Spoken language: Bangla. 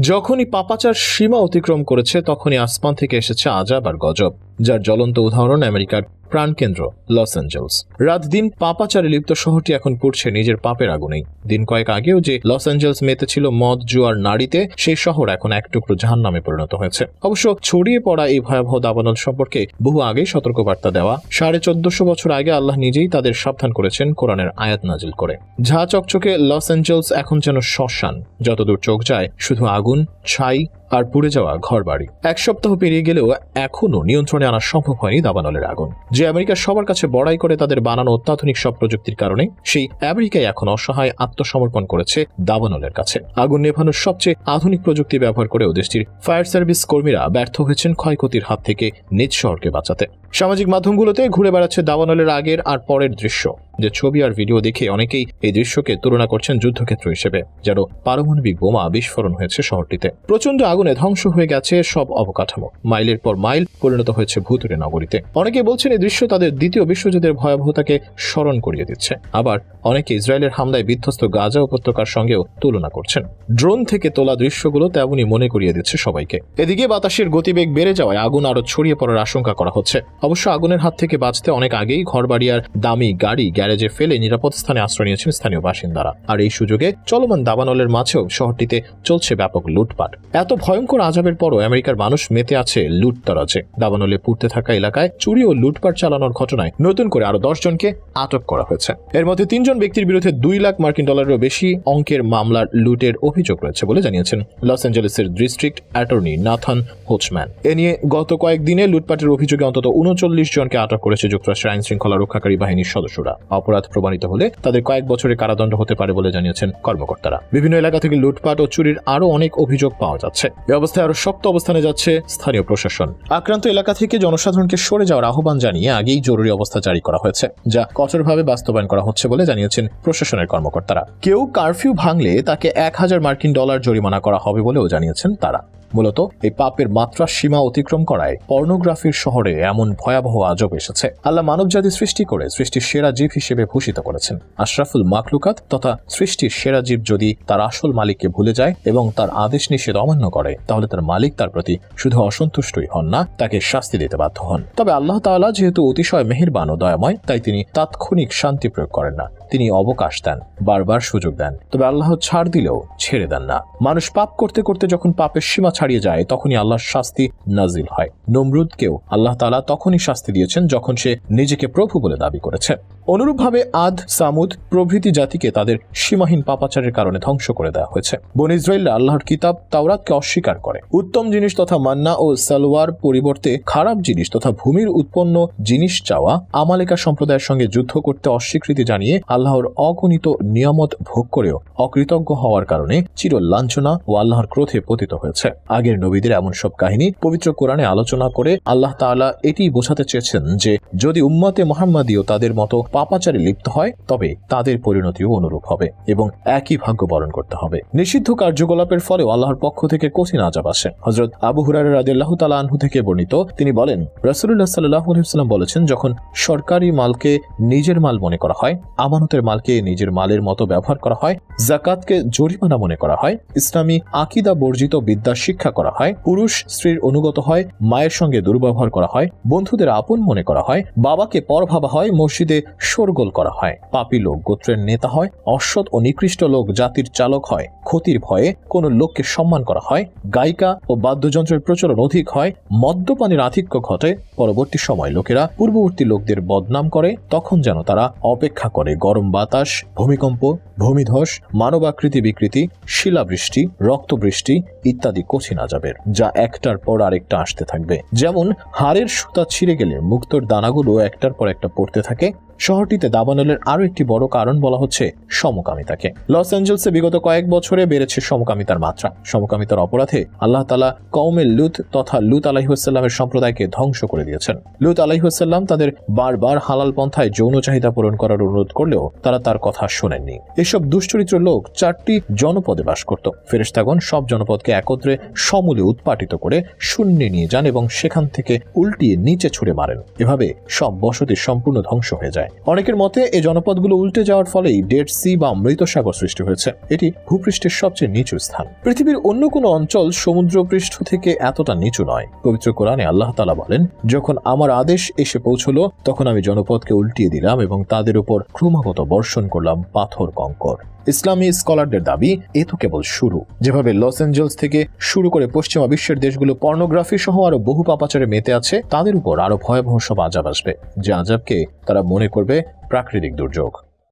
যখনই পাপাচার সীমা অতিক্রম করেছে, তখনই আসমান থেকে এসেছে আজাব আর গজব, যার জ্বলন্ত উদাহরণ আমেরিকার প্রাণকেন্দ্র, লস অ্যাঞ্জেলস। রাত দিন পাপাচারে লিপ্ত শহরটি এখন পড়ছে নিজের পাপের আগুনেই। দিন কয়েক আগেও যে লস অ্যাঞ্জেলস মেতেছিল মদ জুয়ার নারীতে, সেই শহর এখন এক টুকরো জাহান নামে পরিণত হয়েছে। অবশ্য ছড়িয়ে পড়া এই ভয়াবহ দাবানল সম্পর্কে বহু আগেই সতর্কবার্তা দেওয়া, সাড়ে চোদ্দশো বছর আগে আল্লাহ নিজেই তাদের সাবধান করেছেন কোরআনের আয়াত নাজিল করে। ঝা চকচকে লস অ্যাঞ্জেলস এখন যেন শ্মশান, যতদূর চোখ যায় শুধু আগুন ছাই আর পুড়ে যাওয়া ঘরবাড়ি। এক সপ্তাহ পেরিয়ে গেলেও এখনও নিয়ন্ত্রণে আনা সম্ভব হয়নি দাবানলের আগুন। যে আমেরিকা সবার কাছে বড়াই করে তাদের বানানো অত্যাধুনিক সব প্রযুক্তির কারণে, সেই আমেরিকায় এখন অসহায় আত্মসমর্পণ করেছে দাবানলের কাছে। আগুন নেভানোর সবচেয়ে আধুনিক প্রযুক্তি ব্যবহার করেও দেশটির ফায়ার সার্ভিস কর্মীরা ব্যর্থ হয়েছেন ক্ষয়ক্ষতির হাত থেকে নিজ শহরকে বাঁচাতে। সামাজিক মাধ্যমগুলোতে ঘুরে বেড়াচ্ছে দাবানলের আগের আর পরের দৃশ্য। যে ছবি আর ভিডিও দেখে অনেকেই এই দৃশ্যকে তুলনা করছেন যুদ্ধক্ষেত্র হিসেবে যেন পারমাণবিক বোমা বিস্ফোরণ হয়েছে শহরটিতে। প্রচণ্ড আগুনে ধ্বংস হয়ে গেছে সব অবকাঠামো। মাইলের পর মাইল পরিণত হয়েছে ভূতুরে নগরীতে। অনেকে বলছেন এই দৃশ্য তাদের দ্বিতীয় বিশ্বযুদ্ধের ভয়াবহতাকে স্মরণ করিয়ে দিচ্ছে। আবার অনেকে ইসরায়েলের হামলায় বিধ্বস্ত গাজা উপত্যকার সঙ্গেও তুলনা করছেন। ড্রোন থেকে তোলা দৃশ্যগুলো তেমনই মনে করিয়ে দিচ্ছে সবাইকে। এদিকে বাতাসের গতিবেগ বেড়ে যাওয়ায় আগুন আরও ছড়িয়ে পড়ার আশঙ্কা করা হচ্ছে। অবশ্য আগুনের হাত থেকে বাঁচতে অনেক আগেই ঘরবাড়ি আর দামি গাড়ি গ্যারেজে ফেলে নিরাপদ স্থানে আশ্রয় নিয়েছেন স্থানীয় বাসিন্দারা। আর এই সুযোগে চলমান দাবানলের মাঝেও শহরটিতে চলছে ব্যাপক লুটপাট। এত ভয়ঙ্কর আজাবের পরও আমেরিকার মানুষ মেতে আছে লুটতরাজে দাবানলে পুড়তে থাকা এলাকায় চুরি ও লুটপাট চালানোর ঘটনায় নতুন করে আরও দশ জনকে আটক করা হয়েছে। এর মধ্যে তিনজন ব্যক্তির বিরুদ্ধে দুই লাখ মার্কিন ডলারেরও বেশি অঙ্কের মামলার লুটের অভিযোগ রয়েছে বলে জানিয়েছেন লস অ্যাঞ্জেলেসের ডিস্ট্রিক্ট অ্যাটর্নি নাথান হোচম্যান। এ নিয়ে গত কয়েকদিনে লুটপাটের অভিযোগে অন্তত উনচল্লিশ জনকে আটক করেছে যুক্তরাষ্ট্রের আইন শৃঙ্খলা রক্ষাকারী বাহিনীর সদস্যরা। অপরাধ প্রমাণিত হলে তাদের কয়েক বছরের কারাদণ্ড হতে পারে বলে জানিয়েছেন কর্মকর্তারা। বিভিন্ন এলাকা থেকে লুটপাট ও চুরির আরও অনেক অভিযোগ পাওয়া যাচ্ছে। এ অবস্থায় আরও শক্ত অবস্থানে যাচ্ছে স্থানীয় প্রশাসন। আক্রান্ত এলাকা থেকে জনসাধারণকে সরে যাওয়ার আহ্বান জানিয়ে আগেই জরুরি অবস্থা জারি করা হয়েছে, যা কঠোরভাবে বাস্তবায়ন করা হচ্ছে বলে জানিয়েছেন প্রশাসনের কর্মকর্তারা। কেউ কারফিউ ভাঙলে তাকে এক হাজার মার্কিন ডলার জরিমানা করা হবে বলেও জানিয়েছেন তারা। মূলত এই পাপের মাত্রা সীমা অতিক্রম করায় পর্নোগ্রাফির শহরে এমন ভয়াবহ আজব এসেছে। আল্লাহ মানবজাতি সৃষ্টি করে সৃষ্টির সেরা জীব হিসেবে ভূষিত করেছেন। আশরাফুল মাকলুকাত তথা সৃষ্টির সেরা জীব যদি তার আসল মালিককে ভুলে যায় এবং তার আদেশ নিষেধ অমান্য করে, তাহলে তার মালিক তার প্রতি শুধু অসন্তুষ্টই হন না, তাকে শাস্তি দিতে বাধ্য হন। তবে আল্লাহ তাআলা যেহেতু অতিশয় মেহেরবান ও দয়াময়, তাই তিনি তাৎক্ষণিক শান্তি প্রয়োগ করেন না। তিনি অবকাশ দেন, বারবার সুযোগ দেন। তবে আল্লাহ ছাড় দিলেও ছেড়ে দেন না। মানুষ পাপ করতে করতে যখন পাপের সীমা ছাড়িয়ে যায়, তখনই আল্লাহর শাস্তি নাজিল হয়। নমরুদকেও আল্লাহ তালা তখনই শাস্তি দিয়েছেন যখন সে নিজেকে প্রভু বলে দাবি করেছে। অনুরূপভাবে আদ, সামুদ প্রভৃতি জাতিকে তাদের সীমাহীন পাপাচারের কারণে ধ্বংস করে দেওয়া হয়েছে। বন ইসরায়েলরা আল্লাহর কিতাব তাওরাতকে অস্বীকার করে। উত্তম জিনিস তথা মান্না ও সালোয়ার পরিবর্তে খারাপ জিনিস তথা ভূমির উৎপন্ন জিনিস চাওয়া, আমালেকা সম্প্রদায়ের সঙ্গে যুদ্ধ করতে অস্বীকৃতি জানিয়ে আল্লাহর অগণিত নিয়ামত ভোগ করেও অকৃতজ্ঞ হওয়ার কারণে চির লাঞ্ছনা ও আল্লাহর ক্রোধে পতিত হয়েছে। আগের নবীদের এমন সব কাহিনী পবিত্র কোরআনে আলোচনা করে আল্লাহ তাআলা এটি বোঝাতে চেয়েছেন যে, যদি উম্মাতে মোহাম্মদীয় তাদের মতো পাপাচারে লিপ্ত হয়, তবে তাদের পরিণতিও অনুরূপ হবে এবং একই ভাগ্য বরণ করতে হবে। নিষিদ্ধ কার্যকলাপের ফলেও আল্লাহর পক্ষ থেকে কঠিন আজাব আসে। হজরত আবু হুরার রাদিল্লাহ তালা আনহু থেকে বর্ণিত, তিনি বলেন রসুল্লাহ সাল্লাহ আলহিহাল্লাম বলেছেন, যখন সরকারি মালকে নিজের মাল মনে করা হয়, আমানতের মালকে নিজের মালের মতো ব্যবহার করা হয় জাকাতকে জরিমানা মনে করা হয়, ইসলামী আকিদা বর্জিত বিদ্যা শিক্ষা করা হয়, পুরুষ স্ত্রীর অনুগত হয়, মায়ের সঙ্গে দুর্ব্যবহার করা হয়, বন্ধুদের আপন মনে করা হয়, বাবাকে পর ভাবা হয়, মসজিদে শোরগোল করা হয়, পাপী লোক গোত্রের নেতা হয়, অসৎ ও নিকৃষ্ট লোক জাতির চালক হয়, ক্ষতির ভয়ে কোনো লোককে সম্মান করা হয়, গায়িকা ও বাদ্যযন্ত্রের প্রচলন অধিক হয়, মদ্যপানের আধিক্য ঘটে, পরবর্তী সময় লোকেরা পূর্ববর্তী লোকদের বদনাম করে, তখন যেন তারা অপেক্ষা করে গরম বাতাস, ভূমিকম্প, ভূমিধস, মানবাকৃতি বিকৃতি, শিলাবৃষ্টি, রক্তবৃষ্টি ইত্যাদি কঠিন আজাবের যা একটার পর আরেকটা আসতে থাকবে। যেমন, হাড়ের সুতা ছিঁড়ে গেলে মুক্তোর দানাগুলো একটার পর একটা পড়তে থাকে শহরটিতে দাবানলের আরও একটি বড় কারণ বলা হচ্ছে সমকামিতাকে। লস অ্যাঞ্জেলসে বিগত কয়েক বছরে বেড়েছে সমকামিতার মাত্রা। সমকামিতার অপরাধে আল্লাহ তালা কৌমের লুত তথা লুত আলাহিহাস্লামের সম্প্রদায়কে ধ্বংস করে দিয়েছেন। লুত আলাহিহাস্লাম তাদের বারবার হালাল পন্থায় যৌন চাহিদা পূরণ করার অনুরোধ করলেও তারা তার কথা শোনেননি। এসব দুশ্চরিত্র লোক চারটি জনপদে বাস করত। ফেরেস্তাগণ সব জনপদকে একত্রে সমূলে উৎপাটিত করে শূন্যে নিয়ে যান এবং সেখান থেকে উল্টিয়ে নিচে ছুড়ে মারেন। এভাবে সব বসতি সম্পূর্ণ ধ্বংস হয়ে যায়। অনেকের মতে এই জনপদগুলো উল্টে যাওয়ার ফলেই ডেড সি বা মৃত সাগর সৃষ্টি হয়েছে। এটি ভূপৃষ্ঠের সবচেয়ে নিচু স্থান। পৃথিবীর অন্য কোনো অঞ্চল সমুদ্রপৃষ্ঠ থেকে এতটা নিচু নয়। পবিত্র কোরআনে আল্লাহ তালা বলেন, যখন আমার আদেশ এসে পৌঁছলো, তখন আমি জনপদকে উল্টিয়ে দিলাম এবং তাদের উপর ক্রমাগত বর্ষণ করলাম পাথর, কঙ্কর। ইসলামী স্কলারদের দাবি, এ তো কেবল শুরু। যেভাবে লস অ্যাঞ্জেলস থেকে শুরু করে পশ্চিমা বিশ্বের দেশগুলো পর্নোগ্রাফি সহ আরও বহু পাপাচারে মেতে আছে, তাদের উপর আরও ভয়াবহ সব আজাব আসবে। যে আজাবকে তারা মনে করবে প্রাকৃতিক দুর্যোগ